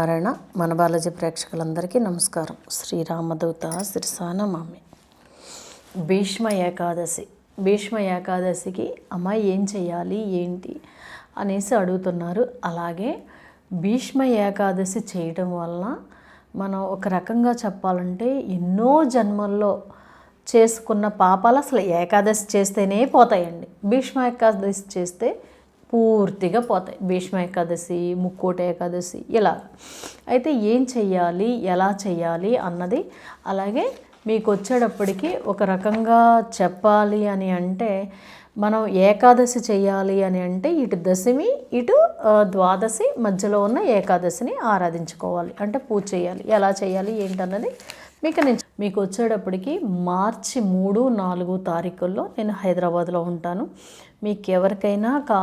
నారాయణ మన బాలాజీ ప్రేక్షకులందరికీ నమస్కారం. శ్రీరామదూత శిరసానమామి భీష్మ ఏకాదశి. భీష్మ ఏకాదశికి అమ్మాయి ఏం చేయాలి ఏంటి అనేసి అడుగుతున్నారు. అలాగే భీష్మ ఏకాదశి చేయడం వలన మనం ఒక రకంగా చెప్పాలంటే ఎన్నో జన్మల్లో చేసుకున్న పాపాలు అసలు ఏకాదశి చేస్తేనే పోతాయండి. భీష్మ ఏకాదశి చేస్తే పూర్తిగా పోతాయి. భీష్మ ఏకాదశి ముక్కోట ఏకాదశి ఇలా. అయితే ఏం చెయ్యాలి? ఎలా చెయ్యాలి? అన్నది అలాగే మీకు వచ్చేటప్పటికి ఒక రకంగా చెప్పాలి అని అంటే మనం ఏకాదశి చేయాలి అని అంటే ఇటు దశమి ఇటు ద్వాదశి మధ్యలో ఉన్న ఏకాదశిని ఆరాధించుకోవాలి. అంటే పూజ చేయాలి ఎలా చేయాలి ఏంటన్నది మీకు నేను మీకు వచ్చేటప్పటికి మార్చి మూడు నాలుగు తారీఖుల్లో నేను హైదరాబాద్లో ఉంటాను. మీకు ఎవరికైనా కా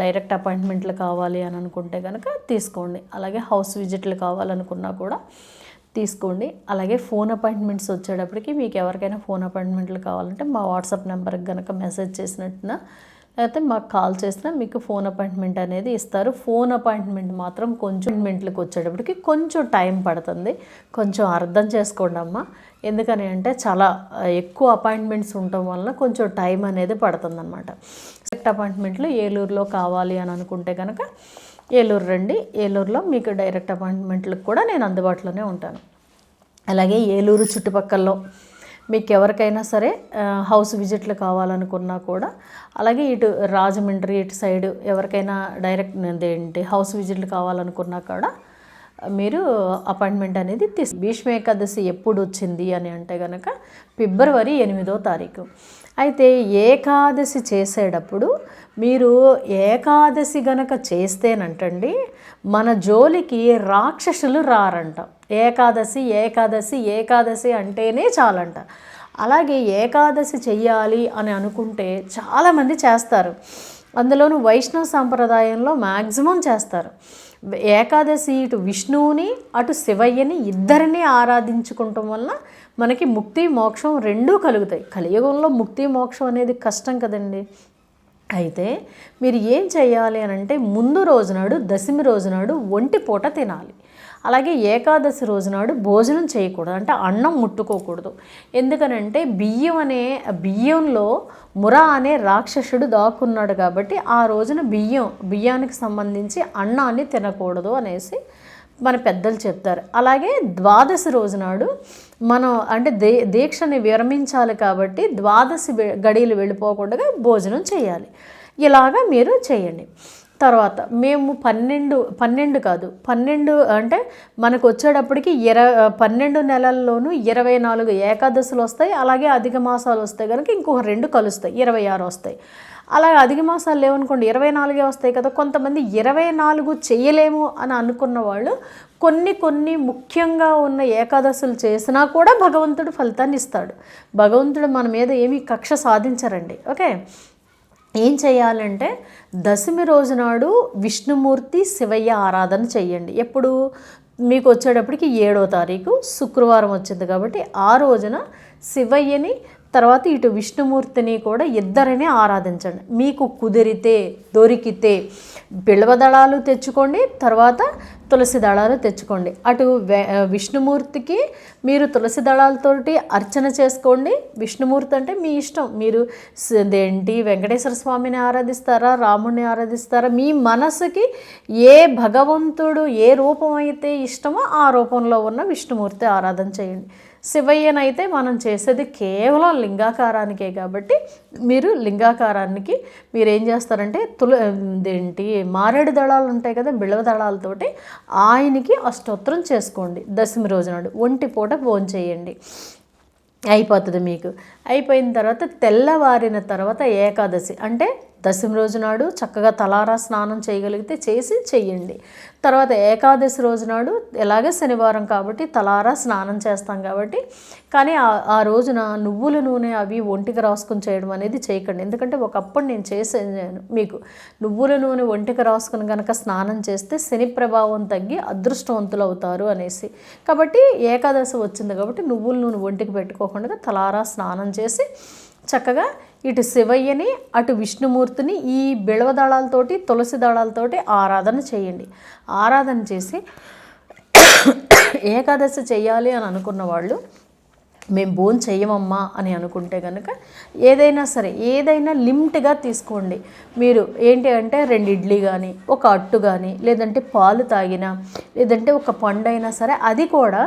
డైరెక్ట్ అపాయింట్మెంట్లు కావాలి అని అనుకుంటే కనుక తీసుకోండి. అలాగే హౌస్ విజిట్లు కావాలనుకున్నా కూడా తీసుకోండి. అలాగే ఫోన్ అపాయింట్మెంట్స్ వచ్చేటప్పటికి మీకు ఎవరికైనా ఫోన్ అపాయింట్మెంట్లు కావాలంటే మా వాట్సాప్ నెంబర్కి కనుక మెసేజ్ చేసినట్టున లేకపోతే మాకు కాల్ చేసినా మీకు ఫోన్ అపాయింట్మెంట్ అనేది ఇస్తారు. ఫోన్ అపాయింట్మెంట్ మాత్రం కొంచెం అపాయింట్మెంట్లకు వచ్చేటప్పటికి కొంచెం టైం పడుతుంది. కొంచెం అర్థం చేసుకోండి అమ్మా. ఎందుకని అంటే చాలా ఎక్కువ అపాయింట్మెంట్స్ ఉండటం వలన కొంచెం టైం అనేది పడుతుంది సెక్ట్ అపాయింట్మెంట్లు ఏలూరులో కావాలి అని అనుకుంటే కనుక ఏలూరు రండి. ఏలూరులో మీకు డైరెక్ట్ అపాయింట్మెంట్లకు కూడా నేను అందుబాటులోనే ఉంటాను. అలాగే ఏలూరు చుట్టుపక్కల్లో మీకు ఎవరికైనా సరే హౌస్ విజిట్లు కావాలనుకున్నా కూడా అలాగే ఇటు రాజమండ్రి ఇటు సైడ్ ఎవరికైనా డైరెక్ట్ ఏంటి హౌస్ విజిట్లు కావాలనుకున్నా కూడా మీరు అపాయింట్మెంట్ అనేది తీసు భీష్మ ఏకాదశి ఎప్పుడు వచ్చింది అని అంటే కనుక ఫిబ్రవరి ఎనిమిదో తారీఖు. అయితే ఏకాదశి చేసేటప్పుడు మీరు ఏకాదశి గనక చేస్తేనంటండి మన జోలికి రాక్షసులు రారంట. ఏకాదశి ఏకాదశి ఏకాదశి అంటేనే చాలంట. అలాగే ఏకాదశి చెయ్యాలి అని అనుకుంటే చాలామంది చేస్తారు. అందులోనూ వైష్ణవ సాంప్రదాయంలో మ్యాక్సిమం చేస్తారు. ఏకాదశి ఇటు విష్ణువుని అటు శివయ్యని ఇద్దరిని ఆరాధించుకుంటాం వల్ల మనకి ముక్తి మోక్షం రెండూ కలుగుతాయి. కలియుగంలో ముక్తి మోక్షం అనేది కష్టం కదండి. అయితే మీరు ఏం చేయాలి అని అంటే ముందు రోజునాడు దశమి రోజునాడు ఒంటి పూట తినాలి. అలాగే ఏకాదశి రోజునాడు భోజనం చేయకూడదు. అంటే అన్నం ముట్టుకోకూడదు. ఎందుకనంటే బియ్యం అనే బియ్యంలో మురా అనే రాక్షసుడు దాక్కున్నాడు కాబట్టి ఆ రోజున బియ్యం బియ్యానికి సంబంధించి అన్నాన్ని తినకూడదు అనేసి మన పెద్దలు చెప్తారు. అలాగే ద్వాదశి రోజునాడు మనం అంటే దే దీక్షని విరమించాలి కాబట్టి ద్వాదశి గడియలు వెళ్ళిపోకుండా భోజనం చేయాలి. ఇలాగా మీరు చేయండి. తర్వాత మేము పన్నెండు పన్నెండు కాదు పన్నెండు అంటే మనకు వచ్చేటప్పటికి ఇర పన్నెండు నెలల్లోనూ ఇరవై నాలుగు ఏకాదశులు వస్తాయి అలాగే అధిక మాసాలు వస్తాయి కనుక ఇంకొక రెండు కలుస్తాయి ఇరవై ఆరు వస్తాయి. అలాగే అధిక మాసాలు లేవనుకోండి ఇరవై నాలుగే వస్తాయి కదా కొంతమంది ఇరవై నాలుగు చేయలేము అని అనుకున్న వాళ్ళు కొన్ని కొన్ని ముఖ్యంగా ఉన్న ఏకాదశులు చేసినా కూడా భగవంతుడు ఫలితాన్ని ఇస్తాడు. భగవంతుడు మన మీద ఏమీ కక్ష సాధించరండి ఓకే? ఏం చేయాలంటే దశమి రోజు నాడు విష్ణుమూర్తి శివయ్య ఆరాధన చేయండి. ఎప్పుడు? మీకు వచ్చేటప్పటికి ఏడో తారీఖు శుక్రవారం వచ్చింది కాబట్టి ఆ రోజున శివయ్యని తర్వాత ఇటు విష్ణుమూర్తిని కూడా ఇద్దరిని ఆరాధించండి. మీకు కుదిరితే దొరికితే బిల్వదళాలు తెచ్చుకోండి తర్వాత తులసి దళాలు తెచ్చుకోండి. అటు విష్ణుమూర్తికి మీరు తులసి దళాలతోటి అర్చన చేసుకోండి. విష్ణుమూర్తి అంటే మీ ఇష్టం. మీరు ఏంటి వెంకటేశ్వర స్వామిని ఆరాధిస్తారా రాముడిని ఆరాధిస్తారా? మీ మనసుకి ఏ భగవంతుడు ఏ రూపం అయితే ఇష్టమో ఆ రూపంలో ఉన్న విష్ణుమూర్తి ఆరాధన చేయండి. శివయ్యనైతే మనం చేసేది కేవలం లింగాకారానికే కాబట్టి మీరు లింగాకారానికి మీరు ఏం చేస్తారంటే తుల ఏంటి మారేడు దళాలు ఉంటాయి కదా బిళ్ళవ దళాలతోటి ఆయనకి అష్టోత్తరం చేసుకోండి దశమి రోజు నాడు. ఒంటి పూట భోజనం చేయండి. అయిపోతుంది మీకు. అయిపోయిన తర్వాత తెల్లవారిన తర్వాత ఏకాదశి. అంటే దశమి రోజు నాడు చక్కగా తలారా స్నానం చేయగలిగితే చేసి చెయ్యండి. తర్వాత ఏకాదశి రోజు నాడు ఎలాగే శనివారం కాబట్టి తలారా స్నానం చేస్తాం కాబట్టి కానీ ఆ ఆ రోజున నువ్వుల నూనె అవి ఒంటికి రాసుకుని చేయడం అనేది చేయకండి. ఎందుకంటే ఒకప్పుడు నేను చేసాను మీకు నువ్వుల నూనె ఒంటికి రాసుకుని కనుక స్నానం చేస్తే శని ప్రభావం తగ్గి అదృష్టవంతులు అవుతారు అనేసి. కాబట్టి ఏకాదశి వచ్చింది కాబట్టి నువ్వుల నూనె ఒంటికి పెట్టుకోకుండా తలారా స్నానం చేసి చక్కగా ఇటు శివయ్యని అటు విష్ణుమూర్తిని ఈ బిళవ దళాలతోటి తులసి దళాలతోటి ఆరాధన చేయండి. ఆరాధన చేసి ఏకాదశి చేయాలి అని అనుకున్న వాళ్ళు మేము బోన్ చేయమమ్మా అని అనుకుంటే కనుక ఏదైనా సరే ఏదైనా లిమిట్గా తీసుకోండి. మీరు ఏంటి అంటే రెండు ఇడ్లీ కానీ ఒక అట్టు కానీ లేదంటే పాలు తాగినా లేదంటే ఒక పండు అయినా సరే అది కూడా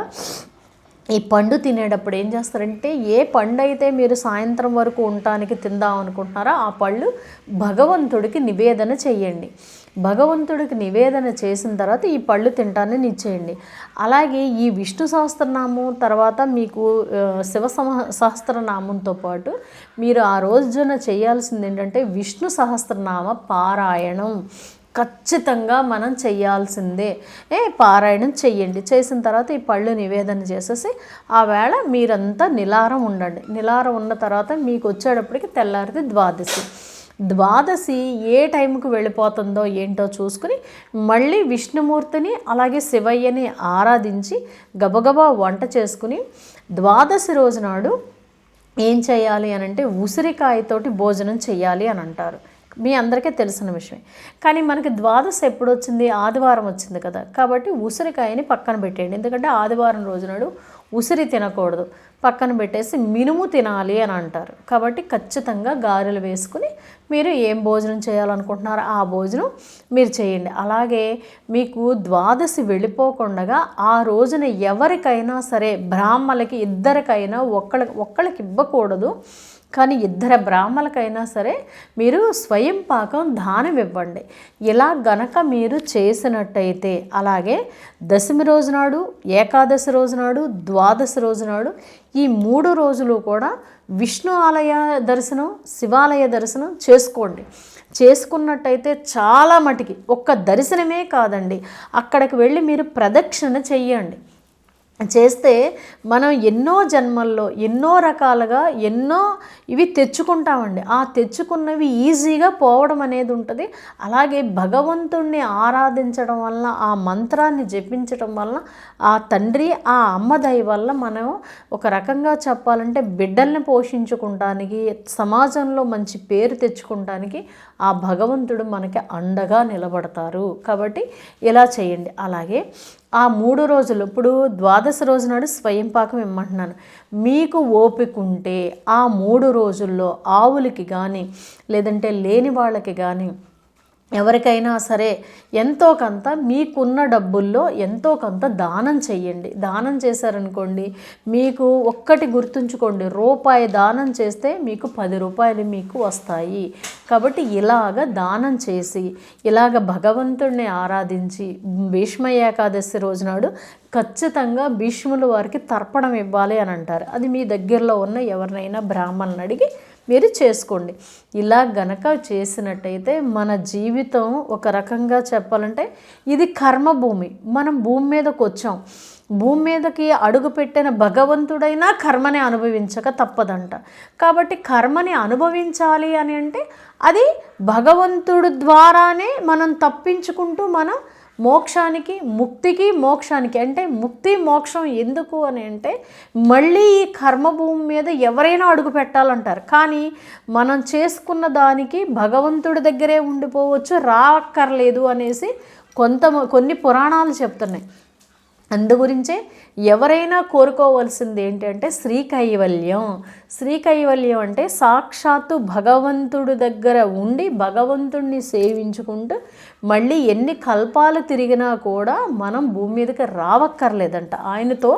ఈ పండు తినేటప్పుడు ఏం చేస్తారంటే ఏ పండు అయితే మీరు సాయంత్రం వరకు ఉండటానికి తిందాం అనుకుంటున్నారో ఆ పళ్ళు భగవంతుడికి నివేదన చేయండి. భగవంతుడికి నివేదన చేసిన తర్వాత ఈ పళ్ళు తింటాన్ని నిచ్చేయండి అలాగే ఈ విష్ణు సహస్రనామం తర్వాత మీకు శివ సహస్రనామంతో పాటు మీరు ఆ రోజున చేయాల్సింది ఏంటంటే విష్ణు సహస్రనామ పారాయణం. ఖచ్చితంగా మనం చేయాల్సిందే. ఏ పారాయణం చెయ్యండి. చేసిన తర్వాత ఈ పళ్ళు నివేదన చేసేసి ఆ వేళ మీరంతా నిలారం ఉండండి. నిలారం ఉన్న తర్వాత మీకు వచ్చేటప్పటికి తెల్లారిది ద్వాదశి. ద్వాదశి ఏ టైంకు వెళ్ళిపోతుందో ఏంటో చూసుకుని మళ్ళీ విష్ణుమూర్తిని అలాగే శివయ్యని ఆరాధించి గబగబా వంట చేసుకుని ద్వాదశి రోజు నాడు ఏం చేయాలి అనంటే ఉసిరికాయతోటి భోజనం చేయాలి అని అంటారు. మీ అందరికీ తెలిసిన విషయమే. కానీ మనకి ద్వాదశ ఎప్పుడు వచ్చింది ఆదివారం వచ్చింది కదా. కాబట్టి ఉసిరికాయని పక్కన పెట్టేయండి. ఎందుకంటే ఆదివారం రోజు నాడు ఉసిరి తినకూడదు. పక్కన పెట్టేసి మినుము తినాలి అని అంటారు. కాబట్టి ఖచ్చితంగా గారెలు వేసుకుని మీరు ఏం భోజనం చేయాలనుకుంటున్నారో ఆ భోజనం మీరు చేయండి. అలాగే మీకు ద్వాదశి వెళ్ళిపోకుండా ఆ రోజున ఎవరికైనా సరే బ్రాహ్మలకి ఇద్దరికైనా ఒక్కళ్ళకి ఒక్కళ్ళకి ఇవ్వకూడదు. కానీ ఇద్దరు బ్రాహ్మలకైనా సరే మీరు స్వయం పాకం దానం ఇవ్వండి. ఇలా గనక మీరు చేసినట్టయితే అలాగే దశమి రోజు నాడు ఏకాదశి రోజు నాడు ద్వాదశి రోజు నాడు ఈ మూడు రోజులు కూడా విష్ణు ఆలయ దర్శనం శివాలయ దర్శనం చేసుకోండి. చేసుకున్నట్టయితే చాలా మటుకి ఒక్క దర్శనమే కాదండి. అక్కడికి వెళ్ళి మీరు ప్రదక్షిణ చెయ్యండి చేస్తే మనం ఎన్నో జన్మల్లో ఎన్నో రకాలుగా ఎన్నో ఇవి తెచ్చుకుంటామండి. ఆ తెచ్చుకున్నవి ఈజీగా పోవడం అనేది ఉంటుంది. అలాగే భగవంతుణ్ణి ఆరాధించడం వల్ల ఆ మంత్రాన్ని జపించడం వల్ల ఆ తండ్రి ఆ అమ్మ దయ వల్ల మనం ఒక రకంగా చెప్పాలంటే బిడ్డల్ని పోషించుకుంటానికి సమాజంలో మంచి పేరు తెచ్చుకుంటానికి ఆ భగవంతుడు మనకి అండగా నిలబడతారు. కాబట్టి ఇలా చేయండి. అలాగే ఆ మూడు రోజులు ఇప్పుడు ద్వాదశ రోజు నాడు స్వయం పాకం ఇమ్మంటున్నాను. మీకు ఓపిక ఉంటే ఆ మూడు రోజుల్లో ఆవులకి కానీ లేదంటే లేని వాళ్ళకి కానీ ఎవరికైనా సరే ఎంతో కొంత మీకున్న డబ్బుల్లో ఎంతో కొంత దానం చేయండి దానం చేశారనుకోండి మీకు ఒక్కటి గుర్తుంచుకోండి రూపాయి దానం చేస్తే మీకు పది రూపాయలు మీకు వస్తాయి. కాబట్టి ఇలాగ దానం చేసి ఇలాగ భగవంతుడిని ఆరాధించి భీష్మ ఏకాదశి రోజు నాడు ఖచ్చితంగా భీష్ముల వారికి తర్పణం ఇవ్వాలి అని అంటారు. అది మీ దగ్గరలో ఉన్న ఎవరినైనా బ్రాహ్మణుని అడిగి మీరు చేసుకోండి. ఇలా గనక చేసినట్టయితే మన జీవితం ఒక రకంగా చెప్పాలంటే ఇది కర్మభూమి మనం భూమి మీదకి వచ్చాం. భూమి మీదకి అడుగుపెట్టిన భగవంతుడైనా కర్మని అనుభవించక తప్పదంట. కాబట్టి కర్మని అనుభవించాలి అని అంటే అది భగవంతుడు ద్వారానే మనం తప్పించుకుంటూ మనం మోక్షానికి ముక్తికి మోక్షానికి. అంటే ముక్తి మోక్షం ఎందుకు అని అంటే మళ్ళీ ఈ కర్మభూమి మీద ఎవరైనా అడుగు పెట్టాలంటారు. కానీ మనం చేసుకున్న దానికి భగవంతుడి దగ్గరే ఉండిపోవచ్చు రాక్కర్లేదు అనేసి కొంత కొన్ని పురాణాలు చెప్తున్నాయి. అందు గురించే ఎవరైనా కోరుకోవాల్సింది ఏంటంటే శ్రీ కైవల్యం శ్రీ కైవల్యం అంటే సాక్షాత్తు భగవంతుడి దగ్గర ఉండి భగవంతుడిని సేవించుకుంటూ మళ్ళీ ఎన్ని కల్పాలు తిరిగినా కూడా మనం భూమి మీదకి రావక్కర్లేదంట. ఆయనతో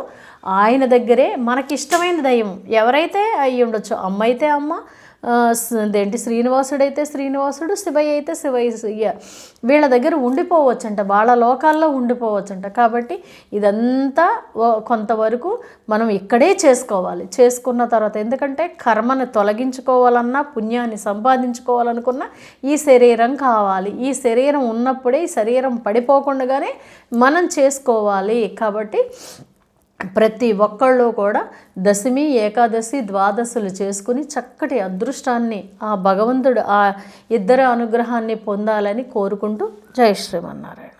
ఆయన దగ్గరే మనకిష్టమైన దైవం ఎవరైతే అయ్యి ఉండొచ్చు అమ్మ అయితే అమ్మ అదేంటి శ్రీనివాసుడు అయితే శ్రీనివాసుడు శివయ్య అయితే శివయ్య. వీళ్ళ దగ్గర ఉండిపోవచ్చంట వాళ్ళ లోకాల్లో ఉండిపోవచ్చంట. కాబట్టి ఇదంతా కొంతవరకు మనం ఇక్కడే చేసుకోవాలి. చేసుకున్న తర్వాత ఎందుకంటే కర్మను తొలగించుకోవాలన్నా పుణ్యాన్ని సంపాదించుకోవాలనుకున్నా ఈ శరీరం కావాలి. ఈ శరీరం ఉన్నప్పుడే ఈ శరీరం పడిపోకుండానే మనం చేసుకోవాలి. కాబట్టి ప్రతి ఒక్కళ్ళు కూడా దశమి ఏకాదశి ద్వాదశులు చేసుకుని చక్కటి అదృష్టాన్ని ఆ భగవంతుడు ఆ ఇద్దరి అనుగ్రహాన్ని పొందాలని కోరుకుంటూ జై శ్రీమన్నారాయణ.